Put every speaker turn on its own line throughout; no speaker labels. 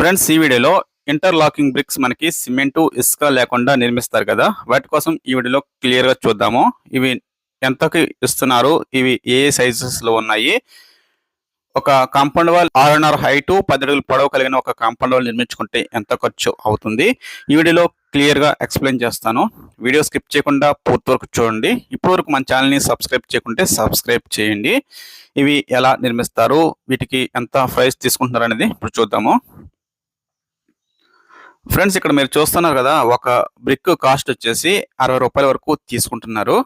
Friends ఈ వీడియోలో interlocking bricks మనకి సిమెంటు ఇసుక లేకుండా నిర్మిస్తారు కదా. వాటి కోసం ఈ వీడియోలో క్లియర్గా చూద్దాము. ఇవి ఎంతకి ఇస్తున్నారు? ఇవి ఏ సైజెస్లో ఉన్నాయి? ఒక కాంపౌండ్ వాల్ ఆరున్నర హైటు పది అడుగులు పొడవు కలిగిన ఒక కాంపౌండ్ వాల్ నిర్మించుకుంటే ఎంత ఖర్చు అవుతుంది? ఈ వీడియోలో క్లియర్గా ఎక్స్ప్లెయిన్ చేస్తాను. వీడియో స్కిప్ చేయకుండా పూర్తి వరకు చూడండి. ఇప్పటి వరకు మన ఛానల్ని సబ్స్క్రైబ్ చేయకుంటే సబ్స్క్రైబ్ చేయండి. ఇవి ఎలా నిర్మిస్తారు? వీటికి ఎంత ప్రైస్ తీసుకుంటున్నారు అనేది ఇప్పుడు చూద్దాము. ఫ్రెండ్స్ ఇక్కడ మీరు చూస్తున్నారు కదా ఒక బ్రిక్ కాస్ట్ వచ్చేసి అరవై రూపాయల వరకు తీసుకుంటున్నారు.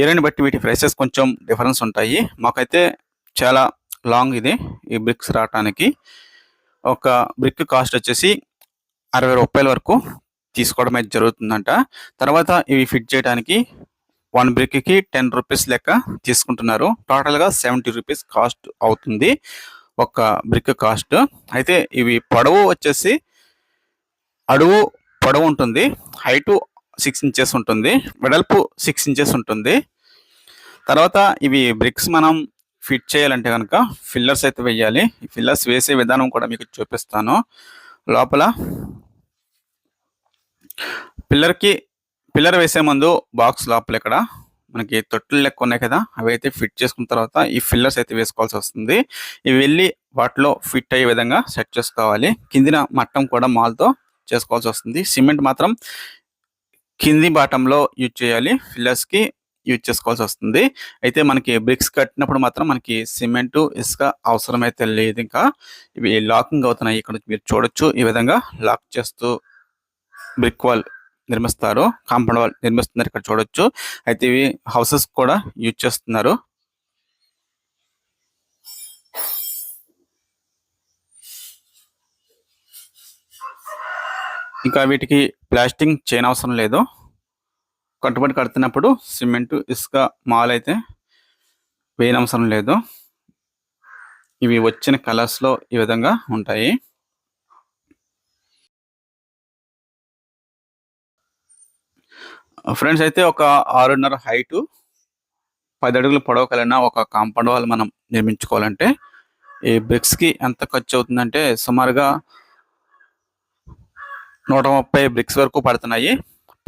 ఏరియాని బట్టి వీటి ప్రైసెస్ కొంచెం డిఫరెన్స్ ఉంటాయి. మాకైతే చాలా లాంగ్ ఇది ఈ బ్రిక్స్ రావటానికి. ఒక బ్రిక్ కాస్ట్ వచ్చేసి అరవై రూపాయల వరకు తీసుకోవడం అయితే జరుగుతుందంట. తర్వాత ఇవి ఫిట్ చేయడానికి వన్ బ్రిక్కి టెన్ రూపీస్ లెక్క తీసుకుంటున్నారు. టోటల్గా సెవెంటీ రూపీస్ కాస్ట్ అవుతుంది ఒక బ్రిక్ కాస్ట్. అయితే ఇవి పొడవు వచ్చేసి అడుగు పొడవు ఉంటుంది హైటు సిక్స్ ఇంచెస్ ఉంటుంది వెడల్పు సిక్స్ ఇంచెస్ ఉంటుంది. తర్వాత ఇవి బ్రిక్స్ మనం ఫిట్ చేయాలంటే కనుక ఫిల్లర్స్ అయితే వేయాలి ఈ ఫిల్లర్స్ వేసే విధానం కూడా మీకు చూపిస్తాను. లోపల పిల్లర్కి పిల్లర్ వేసే ముందు బాక్స్ లోపల ఇక్కడ మనకి తొట్టులు లెక్క ఉన్నాయి కదా అవి అయితే ఫిట్ చేసుకున్న తర్వాత ఈ ఫిల్లర్స్ అయితే వేసుకోవాల్సి వస్తుంది. ఇవి వెళ్ళి వాటిలో ఫిట్ అయ్యే విధంగా సెట్ చేసుకోవాలి. కిందిన మట్టం కూడా మాల్తో చేసుకోవాల్సి వస్తుంది సిమెంట్ మాత్రం కింది బాటంలో యూజ్ చేయాలి. ఫిల్లర్స్కి యూజ్ చేసుకోవాల్సి వస్తుంది అయితే మనకి బ్రిక్స్ కట్టినప్పుడు మాత్రం మనకి సిమెంట్ ఇసుక అవసరం అయితే లేదు ఇంకా. ఇవి లాకింగ్ అవుతున్నాయి. ఇక్కడ మీరు చూడొచ్చు ఈ విధంగా లాక్ చేస్తూ బ్రిక్ వాల్ నిర్మిస్తారు. కాంపౌండ్ వాల్ నిర్మిస్తున్నారు. ఇక్కడ చూడొచ్చు. అయితే ఇవి హౌసెస్ కూడా యూజ్ చేస్తున్నారు. ఇంకా వీటికి ప్లాస్టింగ్ చేయనవసరం అవసరం లేదు. కట్టుబడి కడుతున్నప్పుడు సిమెంట్ ఇసుక మాల్ అయితే వేయని అవసరం లేదు. ఇవి వచ్చిన కలర్స్లో ఈ విధంగా ఉంటాయి. ఫ్రెండ్స్ అయితే ఒక ఆరున్నర హైటు పది అడుగులు పొడవు కలిగిన ఒక కాంపౌండ్ వాల్ మనం నిర్మించుకోవాలంటే ఈ బ్రిక్స్కి ఎంత ఖర్చు అవుతుందంటే సుమారుగా నూట ముప్పై బ్రిక్స్ వరకు పడుతున్నాయి.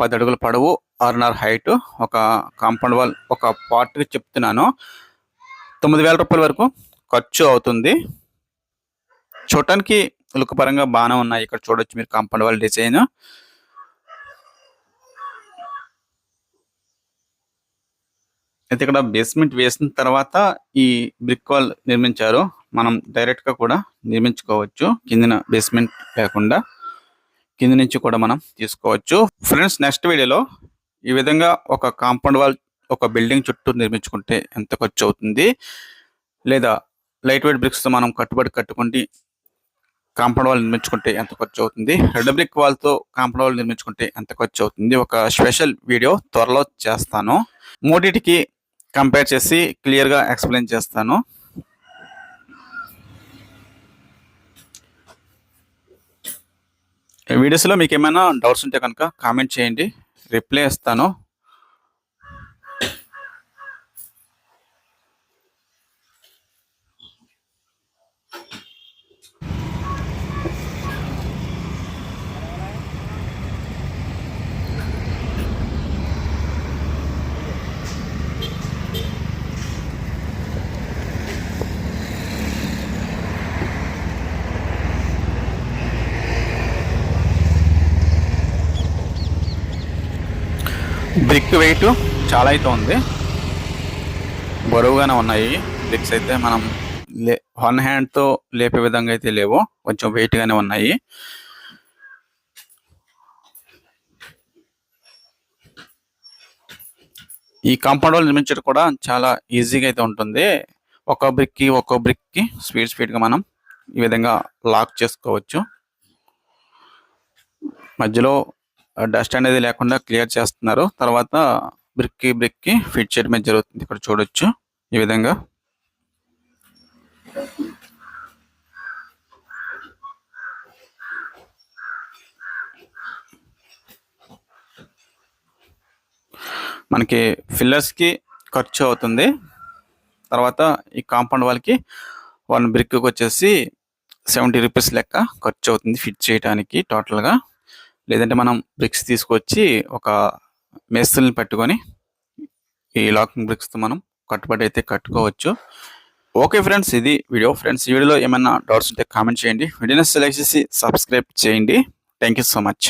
పది అడుగుల పొడవు ఆరున్నర హైట్ ఒక కాంపౌండ్ వాల్ ఒక పార్ట్కి చెప్తున్నాను. తొమ్మిది వేల రూపాయల వరకు ఖర్చు అవుతుంది. చూడటానికి లుక్ పరంగా బాగానే ఉన్నాయి. ఇక్కడ చూడొచ్చు మీరు కాంపౌండ్ వాల్ డిజైన్ అయితే ఇక్కడ బేస్మెంట్ వేసిన తర్వాత ఈ బ్రిక్ వాల్ నిర్మించారు. మనం డైరెక్ట్గా కూడా నిర్మించుకోవచ్చు. కిందిన బేస్మెంట్ లేకుండా. కింద నుంచి కూడా మనం తీసుకోవచ్చు. ఫ్రెండ్స్ నెక్స్ట్ వీడియోలో ఈ విధంగా ఒక కాంపౌండ్ వాల్ ఒక బిల్డింగ్ చుట్టూ నిర్మించుకుంటే ఎంత ఖర్చు అవుతుంది? లేదా లైట్ వెయిట్ బ్రిక్స్తో మనం కట్టుబడి కట్టుకుంటే కాంపౌండ్ వాల్ నిర్మించుకుంటే ఎంత ఖర్చు అవుతుంది? రెడ్ బ్రిక్ వాల్తో కాంపౌండ్ వాల్ నిర్మించుకుంటే ఎంత ఖర్చు అవుతుంది? ఒక స్పెషల్ వీడియో త్వరలో చేస్తాను. మూడింటికి కంపేర్ చేసి క్లియర్గా ఎక్స్ప్లెయిన్ చేస్తాను. వీడియోస్లో మీకు ఏమైనా డౌట్స్ ఉంటే కనుక కామెంట్ చేయండి. రిప్లై ఇస్తాను. బ్రిక్ వెయిట్ చాలా అయితే ఉంది. బరువుగానే ఉన్నాయి. బ్రిక్స్ అయితే మనం లే వన్ హ్యాండ్తో లేపే విధంగా అయితే లేవు. కొంచెం వెయిట్గానే ఉన్నాయి. ఈ కాంపౌండ్ వాళ్ళు నిర్మించడం కూడా చాలా ఈజీగా అయితే ఉంటుంది. ఒక్కో బ్రిక్కి ఒక్కో బ్రిక్కి స్పీడ్ స్పీడ్గా మనం ఈ విధంగా లాక్ చేసుకోవచ్చు. మధ్యలో డస్ట్ అనేది లేకుండా క్లియర్ చేస్తున్నారు. తర్వాత బ్రిక్కి బ్రిక్కి ఫిట్ చేయడం జరుగుతుంది. ఇక్కడ చూడొచ్చు ఈ విధంగా. మనకి ఫిల్లర్స్కి ఖర్చు అవుతుంది. తర్వాత ఈ కాంపౌండ్ వాళ్ళకి వన్ బ్రిక్కి వచ్చేసి సెవెంటీ రూపీస్ లెక్క ఖర్చు అవుతుంది ఫిట్ చేయడానికి టోటల్గా. లేదంటే మనం బ్రిక్స్ తీసుకొచ్చి ఒక మేస్తుల్ని పట్టుకొని ఈ లాకింగ్ బ్రిక్స్తో మనం కట్టుబడి అయితే కట్టుకోవచ్చు. ఓకే ఫ్రెండ్స్ ఇది వీడియో ఫ్రెండ్స్ ఈ వీడియోలో ఏమైనా డౌట్స్ ఉంటే కామెంట్ చేయండి. వీడియోని సెలెక్ట్ చేసి సబ్స్క్రైబ్ చేయండి. Thank you so much